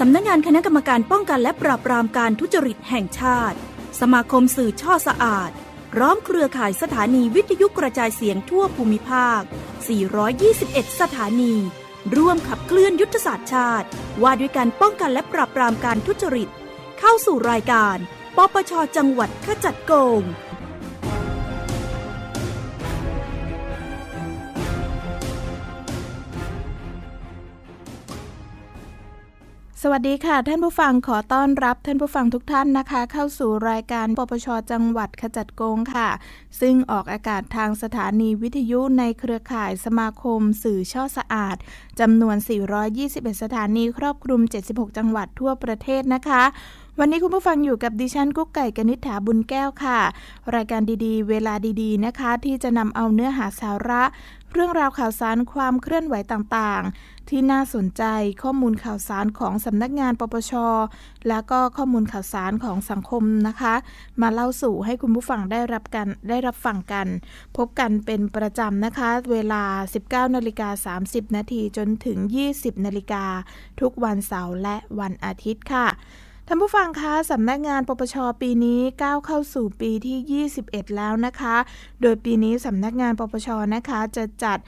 สำนักงานคณะกรรมการป้องกันและปราบปรามการทุจริตแห่งชาติ สมาคมสื่อช่อสะอาดร้อมเครือข่ายสถานีวิทยุกระจายเสียงทั่วภูมิภาค 421 สถานี ร่วมขับเคลื่อนยุทธศาสตร์ชาติ ว่าด้วยการป้องกันและปราบปรามการทุจริต เข้าสู่รายการ ปปชจังหวัดขจัดโกง วัสดีค่ะ ท่านผู้ฟังขอต้อนรับท่านผู้ฟังทุกท่านนะคะ เข้าสู่รายการปปชจังหวัดขจัดโกงค่ะ ซึ่งออกอากาศทางสถานีวิทยุในเครือข่ายสมาคม สื่อช่อสะอาดจำนวน 421 สถานีครอบคลุม 76 จังหวัดทั่วประเทศนะคะวันนี้คุณผู้ฟังอยู่กับดิฉันกุ๊กไก่กนิษฐาบุญแก้วค่ะ รายการดีๆ เวลาดีๆนะคะ ที่จะนำเอาเนื้อหาสาระ เรื่องราวข่าวสารความเคลื่อนไหวต่างๆ ที่น่าสนใจข้อมูลข่าวสารของสำนักงานปปช แล้วก็ข้อมูลข่าวสารของสังคมนะคะ มาเล่าสู่ให้คุณผู้ฟังได้รับกันได้รับฟังกัน พบกันเป็นประจำนะคะ เวลา 19นาฬิกา30 นาทีจนถึง 20นาฬิกาทุกวันเสาร์และวันอาทิตย์ค่ะ ท่านผู้ฟังคะสำนักงานปปชปีนี้ก้าวเข้าสู่ปีที่ 21 แล้วนะคะ โดยปีนี้สำนักงานปปชนะคะจะจัด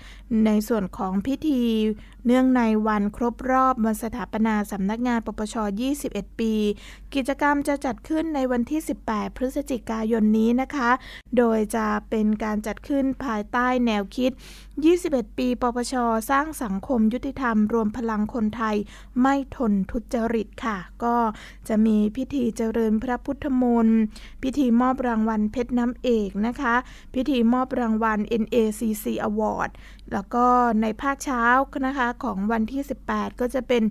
ในส่วนของพิธี เนื่องในวันครบรอบวันสถาปนาสำนักงานปปช 21 ปี กิจกรรมจะจัดขึ้นในวันที่ 18 พฤศจิกายนนี้นะคะ โดยจะเป็นการจัดขึ้นภายใต้แนวคิด 21 ปี ปปช สร้างสังคมยุติธรรม รวมพลังคนไทย ไม่ทนทุจริตค่ะ ก็จะมีพิธีเจริญพระพุทธมนต์พิธีมอบรางวัลเพชรน้ำเอกนะคะ พิธีมอบรางวัล NACC Award แล้วก็ในภาคเช้านะคะของวันที่ 18 ก็จะเป็น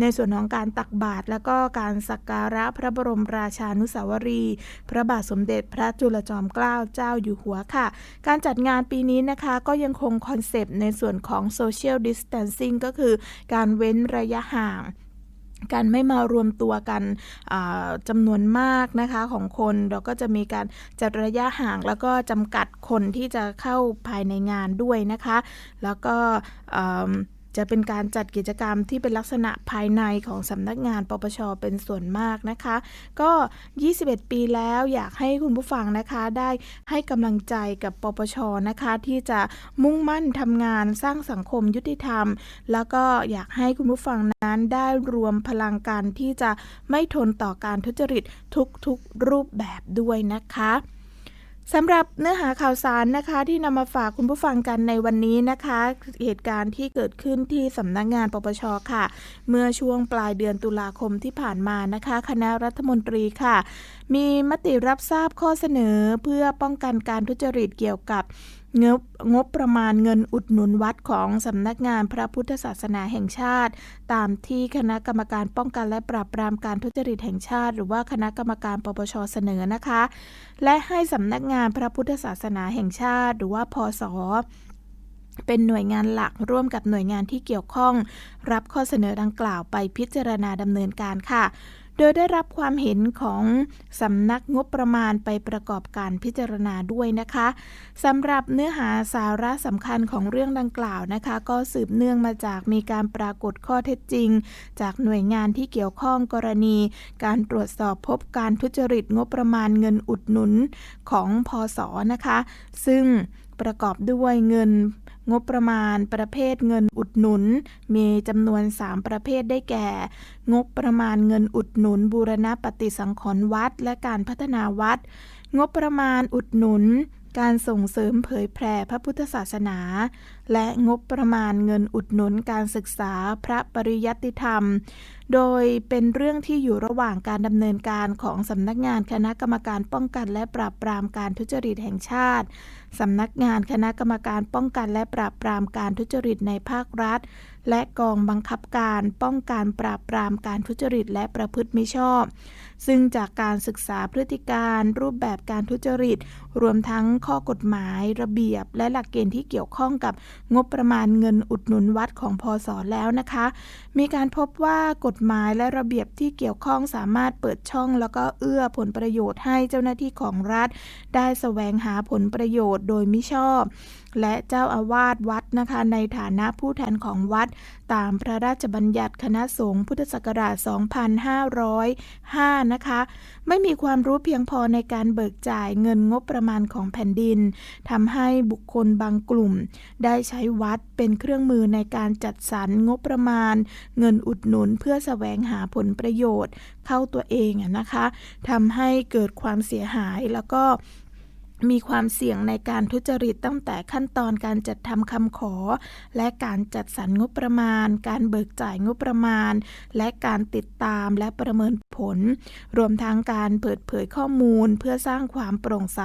ในส่วนของการตักบาตรแล้วก็การสักการะพระบรมราชานุสาวรี พระบาทสมเด็จพระจุลจอมเกล้าเจ้าอยู่หัวค่ะ การจัดงานปีนี้นะคะก็ยังคงคอนเซปต์ในส่วนของ Social Distancing ก็คือการเว้นระยะห่าง การไม่มารวมตัวกันอ่าจำนวนมากนะคะของคนเราก็จะมีการจัดระยะห่างแล้วก็จำกัดคนที่จะเข้าภายในงานด้วยนะคะ แล้วก็ จะเป็นการจัดกิจกรรมที่เป็นลักษณะภายในของสำนักงานปปชเป็นส่วนมากนะคะ ก็ 21 ปีแล้วอยากให้คุณผู้ฟังนะคะ ได้ให้กำลังใจกับปปชนะคะ ที่จะมุ่งมั่นทำงานสร้างสังคมยุติธรรม แล้วก็อยากให้คุณผู้ฟังนั้นได้รวมพลังกันที่จะไม่ทนต่อการทุจริตทุกๆรูปแบบด้วยนะคะ สำหรับเนื้อหาข่าวสารนะคะที่นำมาฝากคุณผู้ฟังกันในวันนี้นะคะ เหตุการณ์ที่เกิดขึ้นที่สำนักงานปปชค่ะ เมื่อช่วงปลายเดือนตุลาคมที่ผ่านมานะคะ คณะรัฐมนตรีค่ะ มีมติรับทราบข้อเสนอเพื่อป้องกันการทุจริตเกี่ยวกับ งบงบประมาณเงินอุดหนุนวัดของสำนักงานพระพุทธศาสนาแห่งชาติ ตามที่คณะกรรมการป้องกันและปราบปรามการทุจริตแห่งชาติ หรือว่าคณะกรรมการปปชเสนอนะคะ และให้สำนักงานพระพุทธศาสนาแห่งชาติ หรือว่าพศเป็นหน่วยงานหลักร่วมกับหน่วยงานที่เกี่ยวข้อง รับข้อเสนอดังกล่าวไปพิจารณาดำเนินการค่ะ โดยได้รับความเห็นของสำนักงบประมาณไปประกอบการพิจารณาด้วยนะคะสำหรับเนื้อหาสาระสำคัญของเรื่องดังกล่าวนะคะ ก็สืบเนื่องมาจากมีการปรากฏข้อเท็จจริง จากหน่วยงานที่เกี่ยวข้องกรณี การตรวจสอบพบการทุจริตงบประมาณเงินอุดหนุนของพอสนะคะ ซึ่งประกอบด้วยเงิน งบประมาณประเภทเงินอุดหนุน มีจำนวน 3 ประเภทได้แก่ งบประมาณเงินอุดหนุน บูรณปฏิสังขรณ์วัด และการพัฒนาวัด งบประมาณอุดหนุน การส่งเสริมเผยแผ่พระพุทธศาสนา และงบประมาณเงินอุดหนุนการศึกษาพระปริยัติธรรม โดยเป็นเรื่องที่อยู่ระหว่างการดำเนินการของสำนักงานคณะกรรมการป้องกันและปราบปรามการทุจริตแห่งชาติสำนักงานคณะกรรมการป้องกันและปราบปรามการทุจริตในภาครัฐ และกองบังคับการป้องกันปราบปรามการทุจริตและประพฤติมิชอบ ซึ่งจากการศึกษาพฤติการรูปแบบการทุจริต รวมทั้งข้อกฎหมาย ระเบียบ และหลักเกณฑ์ที่เกี่ยวข้องกับงบประมาณเงินอุดหนุนวัดของพอสอแล้วนะคะ มีการพบว่ากฎหมายและระเบียบที่เกี่ยวข้องสามารถเปิดช่อง แล้วก็เอื้อผลประโยชน์ให้เจ้าหน้าที่ของรัฐ ได้แสวงหาผลประโยชน์โดยมิชอบ และเจ้าอาวาสวัดนะคะ ในฐานะผู้แทนของวัด ตามพระราชบัญญัติคณะสงฆ์พุทธศักราช 2505 นะคะ ไม่มีความรู้เพียงพอในการเบิกจ่ายเงินงบประมาณของแผ่นดินทำให้บุคคลบางกลุ่ม ได้ใช้วัดเป็นเครื่องมือในการจัดสรรงบประมาณ เงินอุดหนุนเพื่อแสวงหาผลประโยชน์ เข้าตัวเองนะคะทำให้เกิดความเสียหายแล้วก็ มีความเสี่ยงในการทุจริตตั้งแต่ขั้นตอนการจัดทำคำขอ และการจัดสรรงบประมาณ การเบิกจ่ายงบประมาณ และการติดตามและประเมินผล รวมทั้งการเปิดเผยข้อมูลเพื่อสร้างความโปร่งใส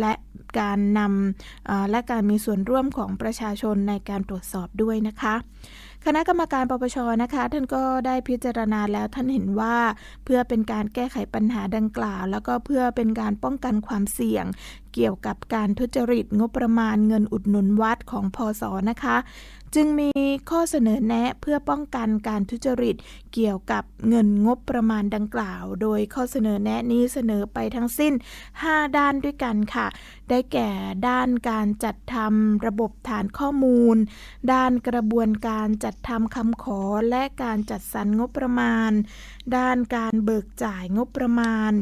และการนำและการมีส่วนร่วมของประชาชนในการตรวจสอบด้วยนะคะ คณะกรรมการปปชนะคะ ท่านก็ได้พิจารณาแล้วท่านเห็นว่าเพื่อเป็นการแก้ไขปัญหาดังกล่าว แล้วก็เพื่อเป็นการป้องกันความเสี่ยง เกี่ยวกับการทุจริตงบประมาณเงินอุดหนุนวัดของพศนะคะ จึงมีข้อเสนอแนะเพื่อป้องกันการทุจริตเกี่ยวกับเงินงบประมาณดังกล่าว โดยข้อเสนอแนะนี้เสนอไปทั้งสิ้น 5 ด้านด้วยกันค่ะ ได้แก่ด้านการจัดทำระบบฐานข้อมูล ด้านกระบวนการจัดทำคำขอและการจัดสรรงบประมาณ ด้านการเบิกจ่ายงบประมาณ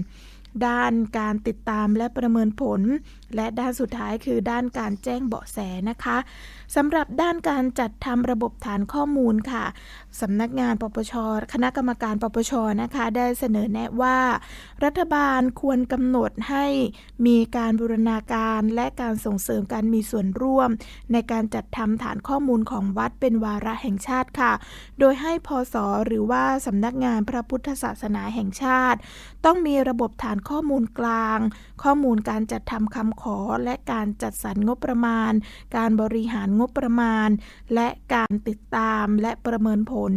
ด้านการติดตามและประเมินผล และด้านสุดท้ายคือด้านการแจ้งเบาะแสนะคะสำหรับด้านการจัดทำระบบฐานข้อมูลค่ะสำนักงานปปช คณะกรรมการปปชนะคะ ได้เสนอแนะว่า รัฐบาลควรกำหนดให้มีการบูรณาการและการส่งเสริมการมีส่วนร่วม ในการจัดทำฐานข้อมูลของวัดเป็นวาระแห่งชาติค่ะ โดยให้พศหรือว่าสำนักงานพระพุทธศาสนาแห่งชาติ ต้องมีระบบฐานข้อมูลกลาง ข้อมูลการจัดทำคำขอ และการจัดสรรงบประมาณ การบริหารงบประมาณ และการติดตามและประเมินผล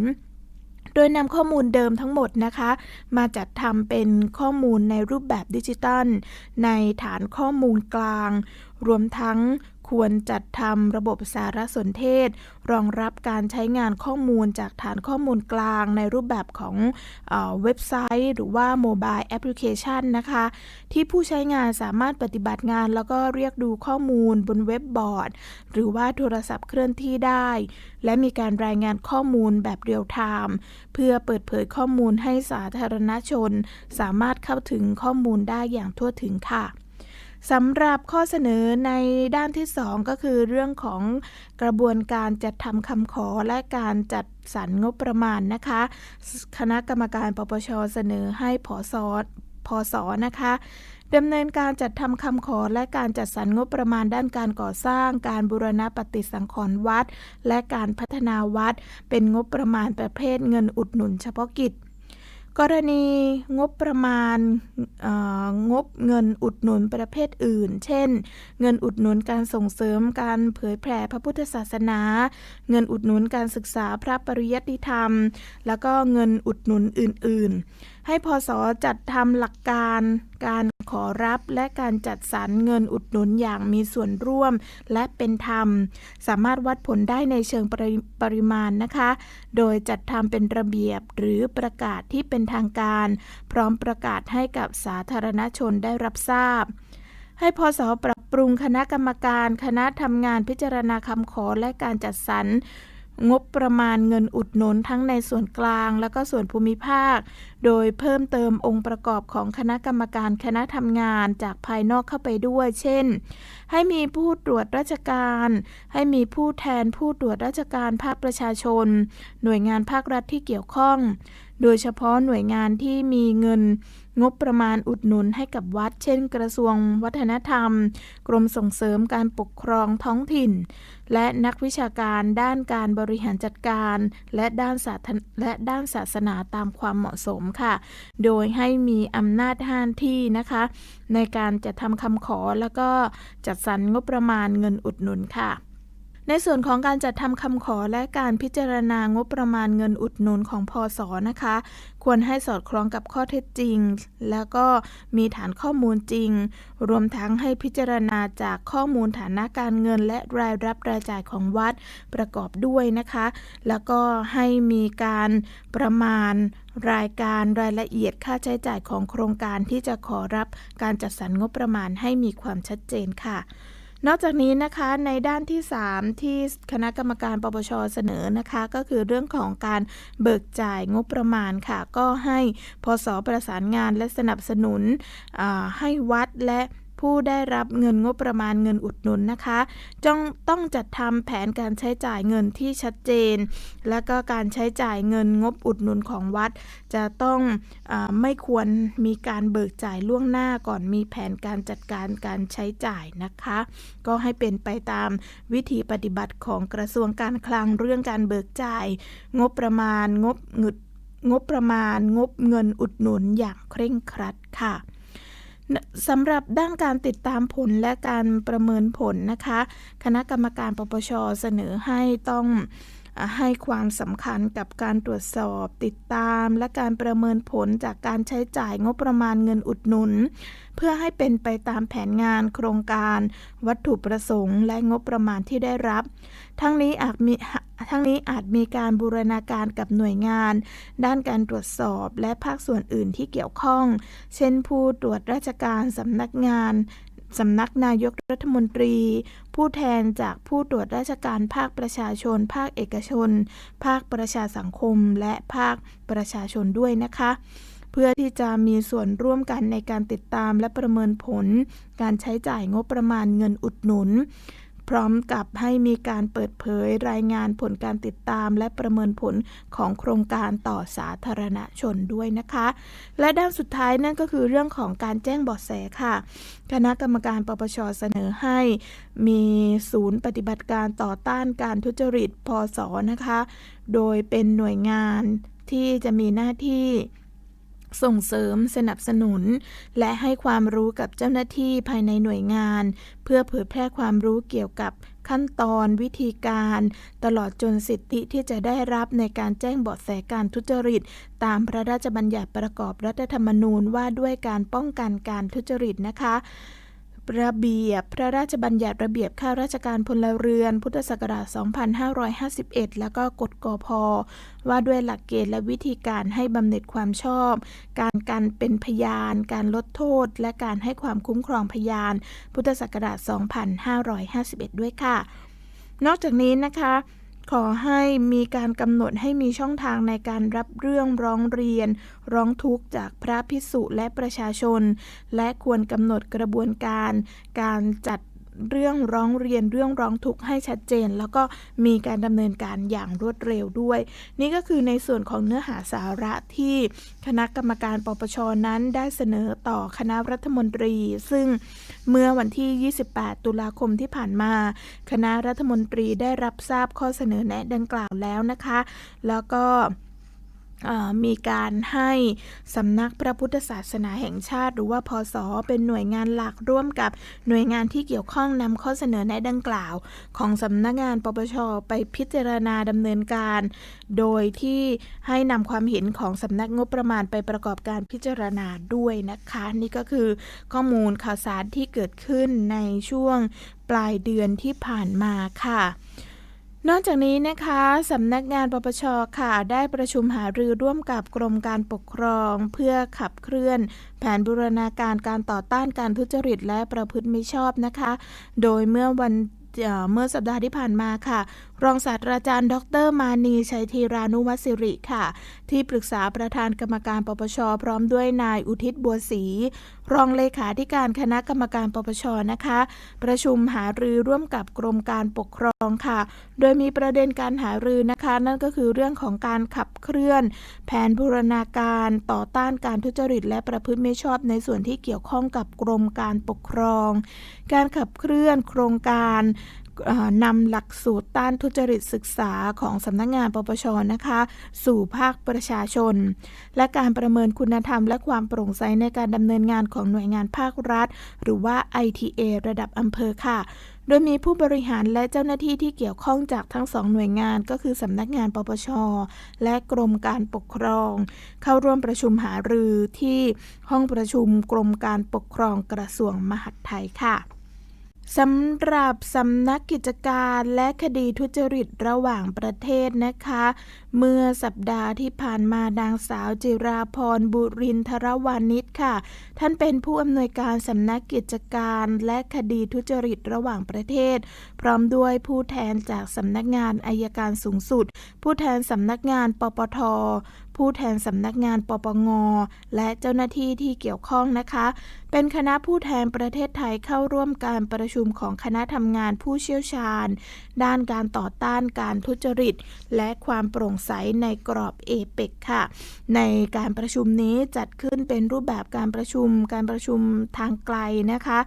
โดยนำข้อมูลเดิมทั้งหมดนะคะ มาจัดทำเป็นข้อมูลในรูปแบบดิจิตัล ในฐานข้อมูลกลาง รวมทั้ง ควรจัดทำระบบสารสนเทศ รองรับการใช้งานข้อมูลจากฐานข้อมูลกลางในรูปแบบของเอเว็บไซต์ หรือว่าโมบายแอปพลิเคชันนะคะ ที่ผู้ใช้งานสามารถปฏิบัติงาน แล้วก็เรียกดูข้อมูลบนเว็บบอร์ด หรือว่าโทรศัพท์เคลื่อนที่ได้ และมีการรายงานข้อมูลแบบเรียลไทม์เพื่อเปิดเผยข้อมูลให้สาธารณชน สามารถเข้าถึงข้อมูลได้อย่างทั่วถึงค่ะ สำหรับข้อเสนอในด้านที่ 2 ก็คือเรื่องของกระบวนการจัดทำคำขอและการจัดสรรงบประมาณนะคะ คณะกรรมการปปชเสนอให้พศพศนะคะดำเนินการจัดทำคำขอและการจัดสรรงบประมาณด้านการก่อสร้าง การบูรณะปฏิสังขรณ์วัด และการพัฒนาวัด เป็นงบประมาณประเภทเงินอุดหนุนเฉพาะกิจ กรณีงบประมาณงบเงินอุดหนุนประเภทอื่น เช่น เงินอุดหนุนการส่งเสริมการเผยแผ่พระพุทธศาสนา เงินอุดหนุนการศึกษาพระปริยัติธรรม แล้วก็เงินอุดหนุนอื่น ๆ ให้พศจัดทำหลักการการขอรับและการจัดสรรเงินอุดหนุนอย่างมีส่วนร่วมและเป็นธรรม สามารถวัดผลได้ในเชิงปริปริมาณนะคะ โดยจัดทำเป็นระเบียบหรือประกาศที่เป็นทางการ พร้อมประกาศให้กับสาธารณชนได้รับทราบ ให้พศปรับปรุงคณะกรรมการ คณะทำงานพิจารณาคำขอและการจัดสรร งบประมาณเงินอุดหนุนทั้งในส่วนกลาง และก็ส่วนภูมิภาค โดยเพิ่มเติมองค์ประกอบของคณะกรรมการคณะทำงานจากภายนอกเข้าไปด้วย เช่น ให้มีผู้ตรวจราชการ ให้มีผู้แทนผู้ตรวจราชการภาคประชาชน หน่วยงานภาครัฐที่เกี่ยวข้อง โดยเฉพาะหน่วยงานที่มีเงินงบประมาณอุดหนุนให้กับวัด เช่น กระทรวงวัฒนธรรม กรมส่งเสริมการปกครองท้องถิ่น และนักวิชาการด้านการบริหารจัดการ และด้านศาสนและด้านศาสนาตามความเหมาะสมค่ะ โดยให้มีอำนาจห้านที่นะคะ ในการจะทำคำขอแล้วก็จัดสรรงบประมาณเงินอุดหนุนค่ะ ในส่วนของการจัดทำคำขอและการพิจารณางบประมาณเงินอุดหนุนของพศนะคะ ควรให้สอดคล้องกับข้อเท็จจริง แล้วก็มีฐานข้อมูลจริง รวมทั้งให้พิจารณาจากข้อมูลฐานะการเงิน และรายรับรายจ่ายของวัดประกอบด้วยนะคะ แล้วก็ให้มีการประมาณรายการรายละเอียดค่าใช้จ่ายของโครงการที่จะขอรับการจัดสรรงบประมาณให้มีความชัดเจนค่ะ นอกจากนี้นะคะในด้านที่ 3 ที่คณะกรรมการปปชเสนอนะคะ ก็คือเรื่องของการเบิกจ่ายงบประมาณค่ะ ก็ให้พศประสานงานและสนับสนุนให้วัดและ ผู้ได้รับเงินงบประมาณเงินอุดหนุนนะคะจ้องต้องจัดทำแผนการใช้จ่ายเงินที่ชัดเจน และก็การใช้จ่ายเงินงบอุดหนุนของวัด จะต้องอไม่ควรมีการเบิกจ่ายล่วงหน้าก่อนมีแผนการจัดการการใช้จ่ายนะคะ ก็ให้เป็นไปตามวิธีปฏิบัติของกระทรวงการคลังเรื่องการเบิกจ่าย งบประมาณงบเงินงบประมาณงบเงินอุดหนุนอย่างเคร่งครัดค่ะ สำหรับด้านการติดตามผลและการประเมินผลนะคะ คณะกรรมการปปชเสนอให้ต้อง ให้ความสำคัญกับการตรวจสอบติดตาม และการประเมินผลจากการใช้จ่ายงบประมาณเงินอุดหนุน เพื่อให้เป็นไปตามแผนงานโครงการ วัตถุประสงค์ และงบประมาณที่ได้รับ ทั้งนี้อาจมีทั้งนี้อาจมีการบูรณาการกับหน่วยงาน ด้านการตรวจสอบและภาคส่วนอื่นที่เกี่ยวข้อง เช่นผู้ตรวจราชการสำนักงานสำนักนายกรัฐมนตรี ผู้แทนจากผู้ตรวจราชการภาคประชาชน ภาคเอกชน ภาคประชาสังคม และภาคประชาชนด้วยนะคะ เพื่อที่จะมีส่วนร่วมกันในการติดตามและประเมินผล การใช้จ่ายงบประมาณเงินอุดหนุน พร้อมกับให้มีการเปิดเผยรายงานผลการติดตาม และประเมินผลของโครงการต่อสาธารณชนด้วยนะคะ และด้านสุดท้ายนั่นก็คือเรื่องของการแจ้งบาะแสค่ะ คณะกรรมการปปชเสนอให้มีศูนย์ปฏิบัติการต่อต้านการทุจริตพศนะคะ โดยเป็นหน่วยงานที่จะมีหน้าที่ ส่งเสริม สนับสนุน และให้ความรู้กับเจ้าหน้าที่ภายในหน่วยงาน เพื่อเผยแพร่ความรู้เกี่ยวกับขั้นตอนวิธีการ ตลอดจนสิทธิที่จะได้รับในการแจ้งเบาะแสการทุจริต ตามพระราชบัญญัติประกอบรัฐธรรมนูญว่าด้วยการป้องกันการทุจริตนะคะ ระเบียบพระราชบัญญัติระเบียบข้าราชการพลเรือน พุทธศักราช 2551 แล้วก็กฎกพ ว่าด้วยหลักเกณฑ์และวิธีการให้บำเหน็จความชอบ การกันเป็นพยาน การลดโทษ และการให้ความคุ้มครองพยาน พุทธศักราช 2551 ด้วยค่ะ นอกจากนี้นะคะ ขอให้มีการกำหนดให้มีช่องทางในการรับเรื่องร้องเรียน ร้องทุกข์จากพระพิสุและประชาชน และควรกำหนดกระบวนการ การจัด เรื่องร้องเรียนเรื่องร้องทุกข์ให้ชัดเจน แล้วก็มีการดำเนินการอย่างรวดเร็วด้วย นี่ก็คือในส่วนของเนื้อหาสาระที่คณะกรรมการปปชนั้นได้เสนอต่อคณะรัฐมนตรี ซึ่งเมื่อวันที่ 28 ตุลาคมที่ผ่านมา คณะรัฐมนตรีได้รับทราบข้อเสนอแนะดังกล่าวแล้วนะคะ แล้วก็ มีการให้สำนักพระพุทธศาสนาแห่งชาติ หรือว่าพศเป็นหน่วยงานหลักร่วมกับหน่วยงานที่เกี่ยวข้องนำข้อเสนอแนะดังกล่าว ของสำนักงานปปชไปพิจารณาดำเนินการ โดยที่ให้นำความเห็นของสำนักงบประมาณไปประกอบการพิจารณาด้วยนะคะ นี่ก็คือข้อมูลข่าวสารที่เกิดขึ้นในช่วงปลายเดือนที่ผ่านมาค่ะ นอกจากนี้นะคะสำนักงานปปชค่ะ ได้ประชุมหารือร่วมกับกรมการปกครอง เพื่อขับเคลื่อน แผนบูรณาการการต่อต้านการทุจริตและประพฤติมิชอบนะคะ โดยเมื่อวันเมื่อสัปดาห์ที่ผ่านมาค่ะรองศาสตราจารย์ ดร มานีชัยธีรานุวัสิริค่ะ ที่ปรึกษาประธานกรรมการปปช พร้อมด้วยนายอุทิศบัวศรีรองเลขาธิการคณะกรรมการปปชนะคะ ประชุมหารือร่วมกับกรมการปกครองค่ะ โดยมีประเด็นการหารือนะคะ นั่นก็คือเรื่องของการขับเคลื่อน แผนบูรณาการต่อต้านการทุจริต และประพฤติไม่ชอบในส่วนที่เกี่ยวข้องกับกรมการปกครอง การขับเคลื่อนโครงการ นำหลักสูตรต้านทุจริตศึกษาของสำนักงานปปชนะคะ สู่ภาคประชาชน และการประเมินคุณธรรม และความโปร่งใสในการดำเนินงานของหน่วยงานภาครัฐ หรือว่า ITA ระดับอำเภอค่ะโดยมีผู้บริหารและเจ้าหน้าที่ที่เกี่ยวข้องจากทั้งสองหน่วยงานก็คือสำนักงานปปช และกรมการปกครอง เข้าร่วมประชุมหารือที่ห้องประชุมกรมการปกครองกระทรวงมหาดไทยค่ะ สำหรับสำนักกิจการและคดีทุจริตระหว่างประเทศนะคะ เมื่อสัปดาห์ที่ผ่านมานางสาวจิราพรบุรินทรวานิชค่ะ ท่านเป็นผู้อำนวยการสำนักกิจการและคดีทุจริตระหว่างประเทศ พร้อมด้วยผู้แทนจากสำนักงานอายการสูงสุด ผู้แทนสำนักงานปปท ผู้แทนสำนักงานปปง และเจ้าหน้าที่ที่เกี่ยวข้องนะคะ เป็นคณะผู้แทนประเทศไทยเข้าร่วมการประชุมของคณะทำงานผู้เชี่ยวชาญ ด้านการต่อต้านการทุจริต และความโปร่งใสในกรอบเอเปกค่ะ ในการประชุมนี้จัดขึ้นเป็นรูปแบบการประชุมการประชุมทางไกลนะคะ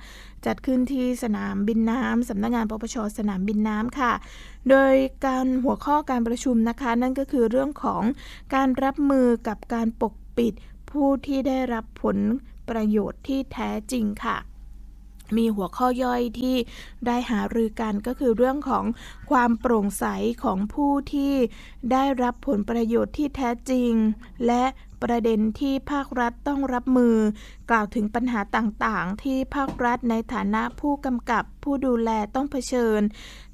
จัดขึ้นที่สนามบินน้ำสำนักงานปปชสนามบินน้ำค่ะ โดยการหัวข้อการประชุมนะคะ นั่นก็คือเรื่องของการรับมือกับการปกปิดผู้ที่ได้รับผลประโยชน์ที่แท้จริงค่ะ มีหัวข้อย่อยที่ได้หารือกันก็คือเรื่องของความโปร่งใสของผู้ที่ได้รับผลประโยชน์ที่แท้จริง และประเด็นที่ภาครัฐต้องรับมือ กล่าวถึงปัญหาต่างๆ ที่ภาครัฐในฐานะผู้กำกับผู้ดูแลต้องเผชิญ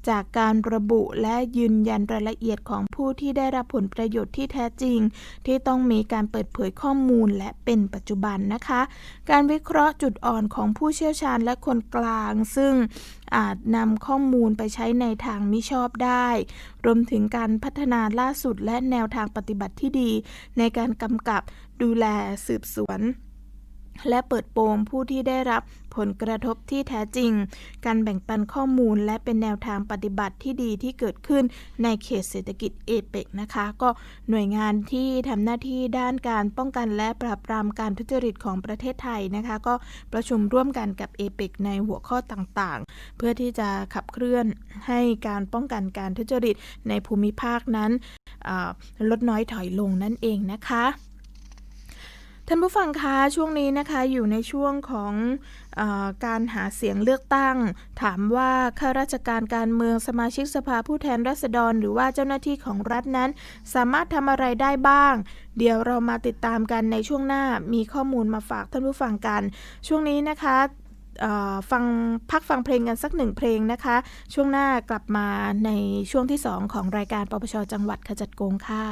จากการระบุและยืนยันรายละเอียดของผู้ที่ได้รับผลประโยชน์ที่แท้จริง ที่ต้องมีการเปิดเผยข้อมูลและเป็นปัจจุบันนะคะ การวิเคราะห์จุดอ่อนของผู้เชี่ยวชาญและคนกลาง ซึ่งอาจนำข้อมูลไปใช้ในทางมิชอบได้ รวมถึงการพัฒนาล่าสุดและแนวทางปฏิบัติที่ดี ในการกำกับดูแลสืบสวน และเปิดโปงผู้ที่ได้รับผลกระทบที่แท้จริง การแบ่งปันข้อมูลและเป็นแนวทางปฏิบัติที่ดีที่เกิดขึ้นในเขตเศรษฐกิจเอเปกนะคะ ก็หน่วยงานที่ทำหน้าที่ด้านการป้องกันและปราบปรามการทุจริตของประเทศไทยนะคะ ก็ประชุมร่วมกันกับเอเปกในหัวข้อต่างๆ เพื่อที่จะขับเคลื่อนให้การป้องกันการทุจริตในภูมิภาคนั้นลดน้อยถอยลงนั่นเองนะคะ ท่านผู้ฟังคะช่วงนี้นะคะอยู่ในช่วงของอการหาเสียงเลือกตั้ง ถามว่าข้าราชการการเมืองสมาชิกสภาผู้แทนราษฎร หรือว่าเจ้าหน้าที่ของรัฐนั้น สามารถทำอะไรได้บ้าง เดี๋ยวเรามาติดตามกันในช่วงหน้ามีข้อมูลมาฝากท่านผู้ฟังกัน ช่วงนี้นะคะฟังพักฟังเพลงกันสักหนึ่งเพลงนะคะ ช่วงหน้ากลับมาในช่วงที่ 2 ของรายการปปชจังหวัดขจัดโกงค่ะ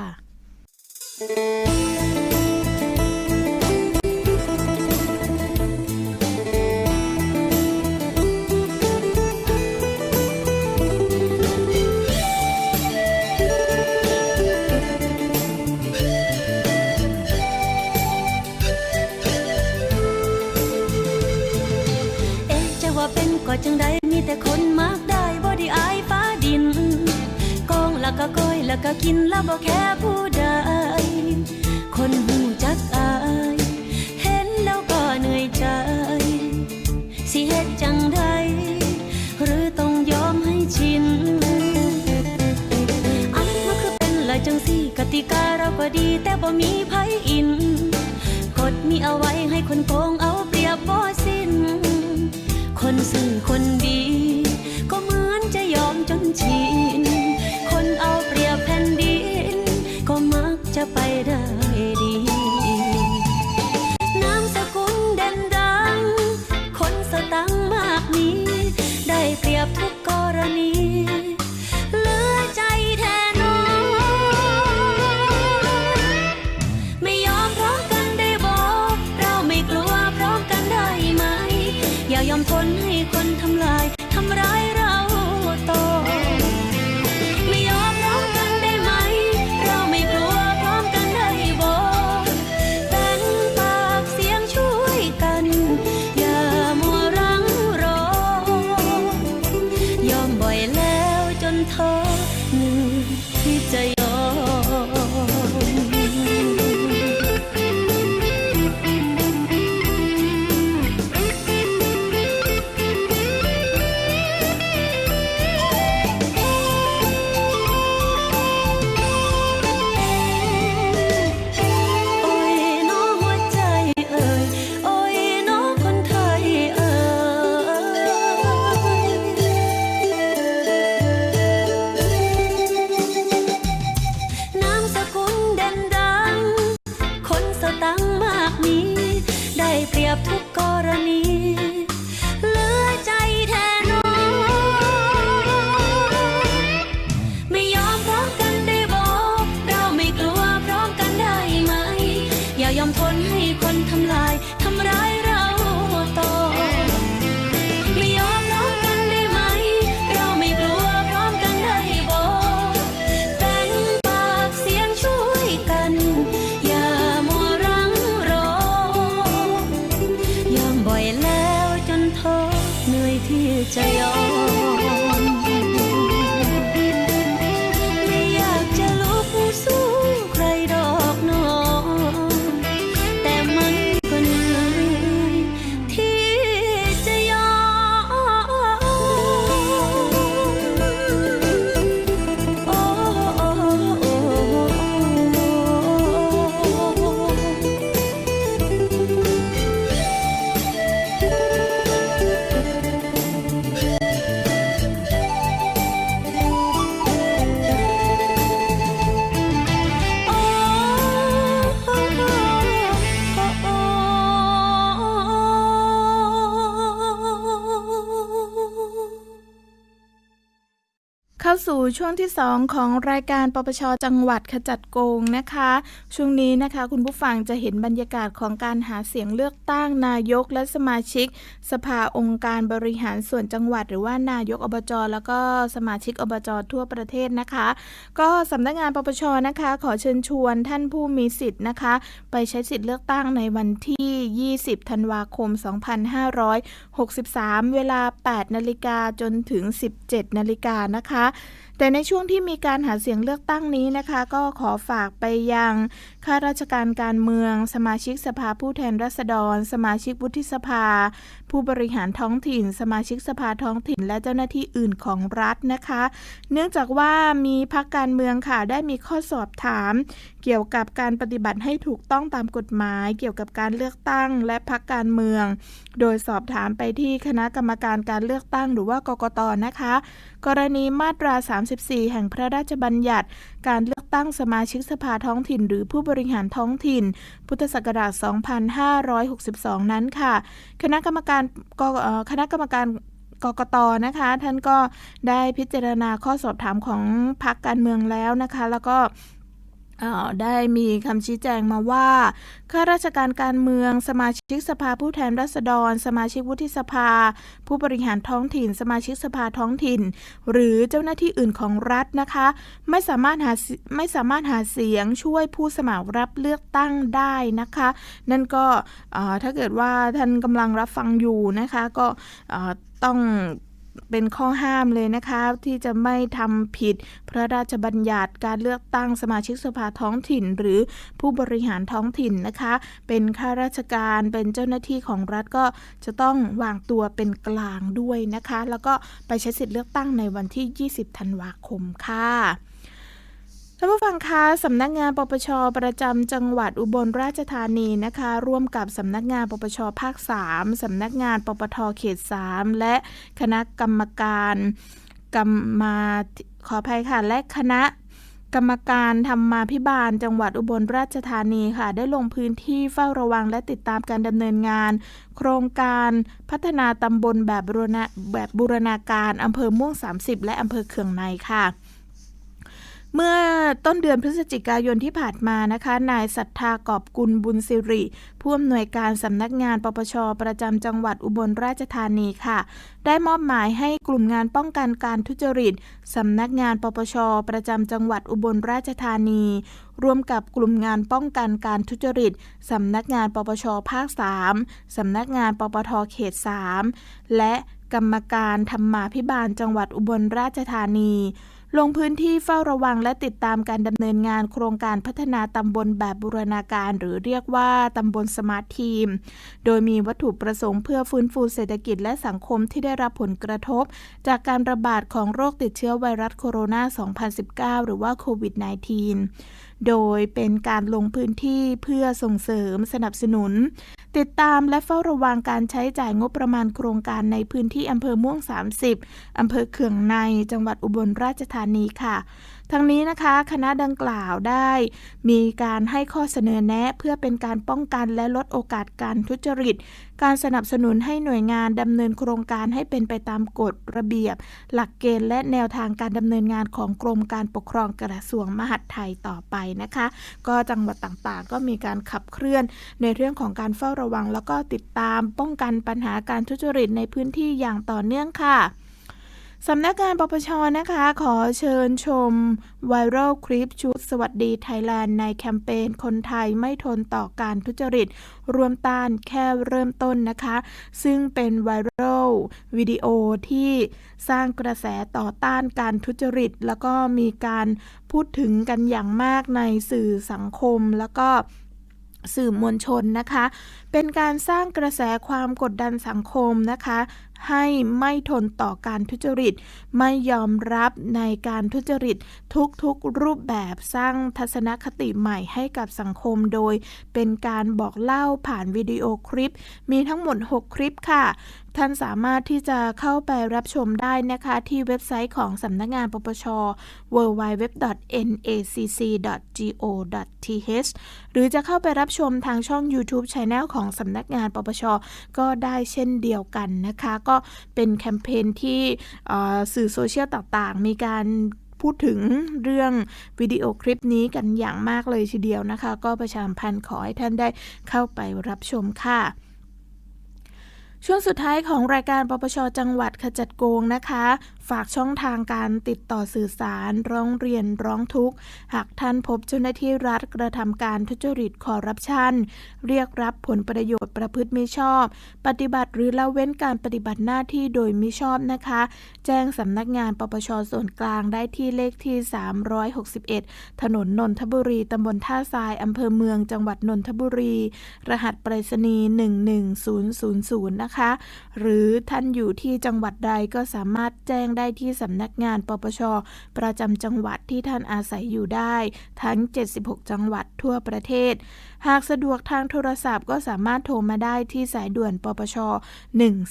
แล้วบ่แค่ผู้ใด คนหูจักอาย เห็นแล้วก็เหนื่อยใจ สิเฮ็ดจังใดหรือต้องยอมให้ชิน อันมันคือเป็นละจังสี่กติกาเราก็ดีแต่บ่มีไผอิน กฎมีเอาไว้ให้คนโกงเอาเปรียบบ่สิ้น คนซื่อคนดี ก็เหมือนจะยอมจนชิน จะไปได้าสู่ช่วงที่ 2 ของรายการปปชจังหวัดขจัดโกงนะคะ ช่วงนี้นะคะ คุณผู้ฟังจะเห็นบรรยากาศของการหาเสียงเลือกตั้งนายกและสมาชิก สภาองค์การบริหารส่วนจังหวัด หรือว่านายกอบจแล้วก็สมาชิกอบจทั่วประเทศนะคะ ก็สำนักงานปปชนะคะ ขอเชิญชวนท่านผู้มีสิทธิ์นะคะ ไปใช้สิทธิ์เลือกตั้งในวันที่ 20 ธันวาคม 2563 เวลา 8 นาฬิกาจนถึง 17 นาฬิกานะคะ แต่ในช่วงที่มีการหาเสียงเลือกตั้งนี้นะคะ ก็ขอฝากไปยังข้าราชการการเมือง สมาชิกสภาผู้แทนราษฎร สมาชิกวุฒิสภา ผู้บริหารท้องถิ่น สมาชิกสภาท้องถิ่น และเจ้าหน้าที่อื่นของรัฐนะคะ เนื่องจากว่ามีพักการเมืองค่ะได้มีข้อสอบถาม เกี่ยวกับการปฏิบัติให้ถูกต้องตามกฎหมาย เกี่ยวกับการเลือกตั้งและพักการเมือง โดยสอบถามไปที่คณะกรรมการการเลือกตั้งหรือว่ากกตนะคะ กรณีมาตรา 34 แห่งพระราชบัญญัติ การเลือกตั้งสมาชิกสภาท้องถิ่น หรือผู้บริหารท้องถิ่น พุทธศักราช 2562 นั้นค่ะ คณะกรรมการกคณะกรรมการกกตนะคะ ท่านก็ได้พิจารณาข้อสอบถามของพรรคการเมืองแล้วนะคะ แล้วก็ ได้มีคำชี้แจงมาว่าข้าราชการการเมือง สมาชิกสภาผู้แทนราษฎร สมาชิกวุฒิสภา ผู้บริหารท้องถิ่น สมาชิกสภาท้องถิ่น หรือเจ้าหน้าที่อื่นของรัฐนะคะ ไม่สามารถหาไม่สามารถหาเสียงช่วยผู้สมัครรับเลือกตั้งได้นะคะ นั่นก็ถ้าเกิดว่าท่านกำลังรับฟังอยู่นะคะ ก็ต้อง เป็นข้อห้ามเลยนะคะ ที่จะไม่ทำผิดพระราชบัญญัติการเลือกตั้งสมาชิกสภาท้องถิ่น หรือผู้บริหารท้องถิ่นนะคะ เป็นข้าราชการเป็นเจ้าหน้าที่ของรัฐก็จะต้องวางตัวเป็นกลางด้วยนะคะ แล้วก็ไปใช้สิทธิ์เลือกตั้งในวันที่ 20 ธันวาคมค่ะ ท่านผู้ฟังคะสำนักงานปปชประจำจังหวัดอุบลราชธานีนะคะ ร่วมกับสำนักงานปปชภาค 3สำนักงานปปทเขต 3 และคณะกรรมการกรรมาขออภัยค่ะ และคณะกรรมการธรรมาภิบาล จังหวัดอุบลราชธานีค่ะ ได้ลงพื้นที่เฝ้าระวังและติดตามการดำเนินงาน โครงการพัฒนาตำบลแบบบูรณาแบบบูรณาการอำเภอม่วง 30 และอำเภอเคืองในค่ะ ต้นเดือนพฤศจิกายนที่ผ่านมานะคะ นายศรัทธากอบกุลบุญสิริผู้อำนวยการสำนักงานปปช ประจำจังหวัดอุบลราชธานีค่ะ ได้มอบหมายให้กลุ่มงานป้องกันการทุจริตสำนักงานปปช ประจำจังหวัดอุบลราชธานีร่วมกับกลุ่มงานป้องกันการทุจริต สำนักงานปปชภาค 3 สำนักงานปปทเขต 3 และกรรมการธรรมาภิบาลจังหวัดอุบลราชธานี ลงพื้นที่เฝ้าระวังและติดตามการดำเนินงานโครงการพัฒนาตำบลแบบบูรณาการ หรือเรียกว่าตำบลสมาร์ททีม โดยมีวัตถุประสงค์เพื่อฟื้นฟูเศรษฐกิจและสังคมที่ได้รับผลกระทบ จากการระบาดของโรคติดเชื้อไวรัสโคโรนา 2019 หรือว่าโควิด -19 โดยเป็นการลงพื้นที่เพื่อส่งเสริมสนับสนุน ติดตามและเฝ้าระวังการใช้จ่ายงบประมาณโครงการในพื้นที่อำเภอม่วง 30 อำเภอเขืองใน จังหวัดอุบลราชธานีค่ะ ทั้งนี้นะคะ คณะดังกล่าวได้ มีการให้ข้อเสนอแนะเพื่อเป็นการป้องกันและลดโอกาสการทุจริต การสนับสนุนให้หน่วยงานดำเนินโครงการให้เป็นไปตามกฎระเบียบ หลักเกณฑ์และแนวทางการดำเนินงานของกรมการปกครองกระทรวงมหาดไทยต่อไปนะคะ ก็จังหวัดต่างๆ ก็มีการขับเคลื่อนในเรื่องของการเฝ้าระระวัง แล้วก็ติดตามป้องกันปัญหาการทุจริตในพื้นที่อย่างต่อเนื่องค่ะสำนักงานปปชนะคะ ขอเชิญชมไวรัลคลิปชุดสวัสดีไทยแลนด์ในแคมเปญคนไทยไม่ทนต่อการทุจริต รวมต้านแค่เริ่มต้นนะคะ ซึ่งเป็นไวรัลวิดีโอที่สร้างกระแสต่อต้านการทุจริต แล้วก็มีการพูดถึงกันอย่างมากในสื่อสังคมแล้วก็ สื่อมวลชนนะคะ เป็นการสร้างกระแสความกดดันสังคมนะคะ ให้ไม่ทนต่อการทุจริต ไม่ยอมรับในการทุจริตทุกๆรูปแบบสร้างทัศนคติใหม่ให้กับสังคมโดย เป็นการบอกเล่าผ่านวิดีโอคลิป มีทั้งหมด 6 คลิปค่ะท่านสามารถที่จะเข้าไปรับชมได้นะคะที่เว็บไซต์ของสำนักงานปปช www.nacc.go.th หรือจะเข้าไปรับชมทางช่อง YouTube Channel ของสำนักงานปปช ก็ได้เช่นเดียวกันนะคะ ก็ก็เป็นแคมเปญที่สื่อโซเชียลต่างๆ มีการพูดถึงเรื่องวิดีโอคลิปนี้กันอย่างมากเลยทีเดียวนะคะ ก็ประชามพันธ์ขอให้ท่านได้เข้าไปรับชมค่ะช่วงสุดท้ายของรายการปปชจังหวัดขจัดโกงนะคะฝากช่องทางการติดต่อสื่อสารร้องเรียนร้องทุกข์ หากท่านพบเจ้าหน้าที่รัฐกระทำการทุจริตคอร์รัปชัน เรียกรับผลประโยชน์ประพฤติมิชอบ ปฏิบัติหรือละเว้นการปฏิบัติหน้าที่โดยมิชอบนะคะ แจ้งสำนักงานปปชส่วนกลางได้ที่เลขที่ 361 ถนนนนทบุรีตำบลท่าทรายอำเภอเมืองจังหวัดนนทบุรี รหัสไปรษณีย์11000 นะคะ หรือท่านอยู่ที่จังหวัดใดก็สามารถแจ้งได้ที่สำนักงานปปช ประจำจังหวัดที่ท่านอาศัยอยู่ได้ ทั้ง 76 จังหวัดทั่วประเทศ หากสะดวกทางโทรศัพท์ก็สามารถโทรมาได้ที่สายด่วนปปช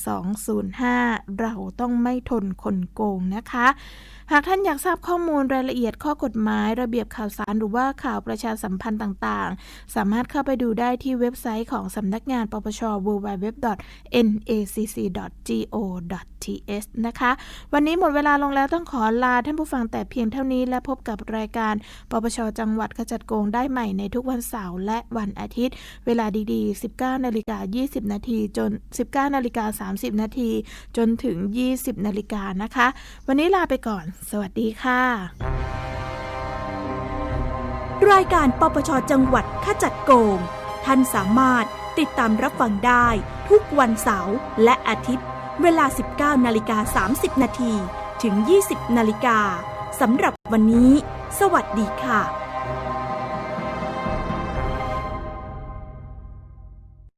1205 เราต้องไม่ทนคนโกงนะคะ หากท่านอยากทราบข้อมูลรายละเอียดข้อกฎหมายระเบียบข่าวสารหรือว่าข่าวประชาสัมพันธ์ต่างๆ สามารถเข้าไปดูได้ที่เว็บไซต์ของสำนักงานปปช www.nacc.go.th นะคะ วันนี้หมดเวลาลงแล้วต้องขอลาท่านผู้ฟังแต่เพียงเท่านี้และพบกับรายการปปชจังหวัดขจัดโกงได้ใหม่ในทุกวันเสาร์และวันอาทิตย์ เวลาดีๆ 19 นาฬิกา 20 นาทีจน 19 นาฬิกา 30 นาทีจนถึง 20 นาฬิกานะคะ วันนี้ลาไปก่อนสวัสดีค่ะ รายการปปชจังหวัดขจัดโกง ท่านสามารถติดตามรับฟังได้ทุกวันเสาร์และอาทิตย์ เวลา 19นาฬิกา30 นาทีถึง 20นาฬิกาสำหรับวันนี้ สวัสดีค่ะ